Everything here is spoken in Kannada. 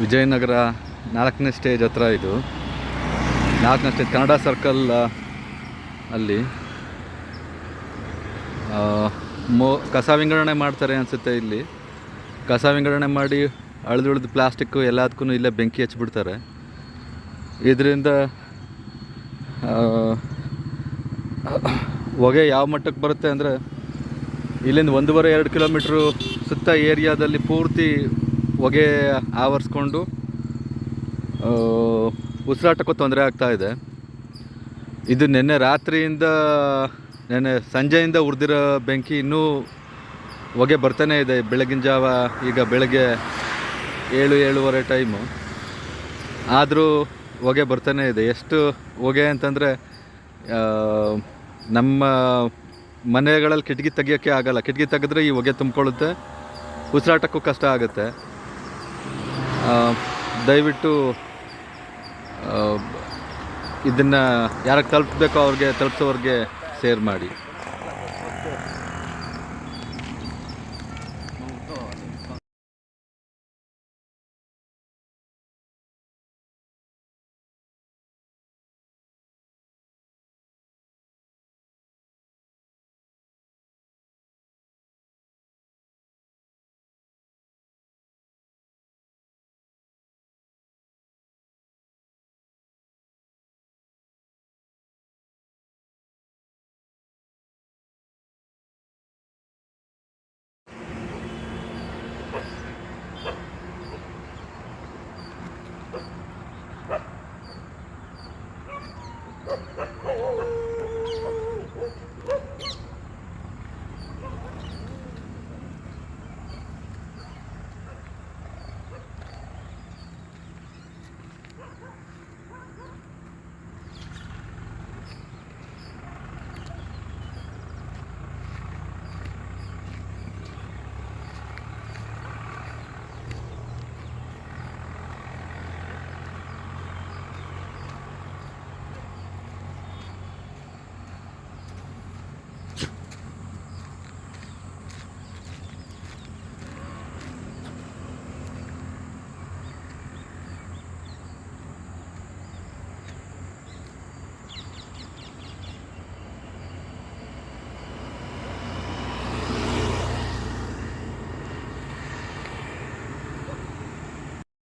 ವಿಜಯನಗರ ನಾಲ್ಕನೇ ಸ್ಟೇಜ್ ಹತ್ರ ಇದು. ನಾಲ್ಕನೇ ಸ್ಟೇಜ್ ಕನ್ನಡ ಸರ್ಕಲ್ ಅಲ್ಲಿ. ಮೋ, ಕಸ ವಿಂಗಡಣೆ ಮಾಡ್ತಾರೆ ಅನಿಸುತ್ತೆ ಇಲ್ಲಿ. ಕಸ ವಿಂಗಡಣೆ ಮಾಡಿ ಅಳ್ದುಳಿದು ಪ್ಲಾಸ್ಟಿಕ್ಕು ಎಲ್ಲದಕ್ಕೂ ಇಲ್ಲೇ ಬೆಂಕಿ ಹಚ್ಚಿಬಿಡ್ತಾರೆ ಇದರಿಂದ ಹೊಗೆ ಯಾವ ಮಟ್ಟಕ್ಕೆ ಬರುತ್ತೆ ಅಂದರೆ ಇಲ್ಲಿಂದ ಒಂದೂವರೆ, ಎರಡು ಕಿಲೋಮೀಟ್ರು ಸುತ್ತ ಏರಿಯಾದಲ್ಲಿ ಪೂರ್ತಿ ಹೊಗೆ ಆವರಿಸ್ಕೊಂಡು ಉಸಿರಾಟಕ್ಕೂ ತೊಂದರೆ ಆಗ್ತಾ ಇದೆ. ನಿನ್ನೆ ರಾತ್ರಿಯಿಂದ, ನೆನ್ನೆ ಸಂಜೆಯಿಂದ ಉರಿದಿರೋ ಬೆಂಕಿ ಇನ್ನೂ ಹೊಗೆ ಬರ್ತಾನೆ ಇದೆ. ಬೆಳಗಿನ ಜಾವ ಈಗ ಬೆಳಗ್ಗೆ ಏಳು, ಏಳುವರೆ ಟೈಮು. ಆದರೂ ಹೊಗೆ ಬರ್ತಾನೆ ಇದೆ. ಎಷ್ಟು ಹೊಗೆ ಅಂತಂದರೆ ನಮ್ಮ ಮನೆಗಳಲ್ಲಿ ಕಿಟಕಿ ತೆಗಿಯೋಕ್ಕೆ ಆಗಲ್ಲ. ಕಿಟಕಿ ತೆಗೆದ್ರೆ ಈ ಹೊಗೆ ತುಂಬಿಕೊಳ್ಳುತ್ತೆ. ಉಸಿರಾಟಕ್ಕೂ ಕಷ್ಟ ಆಗುತ್ತೆ. ದಯವಿಟ್ಟು ಇದನ್ನು ಯಾರಿಗೆ ತಲುಪಬೇಕೋ ಅವ್ರಿಗೆ ತಲುಪಿಸೋವ್ರಿಗೆ ಶೇರ್ ಮಾಡಿ.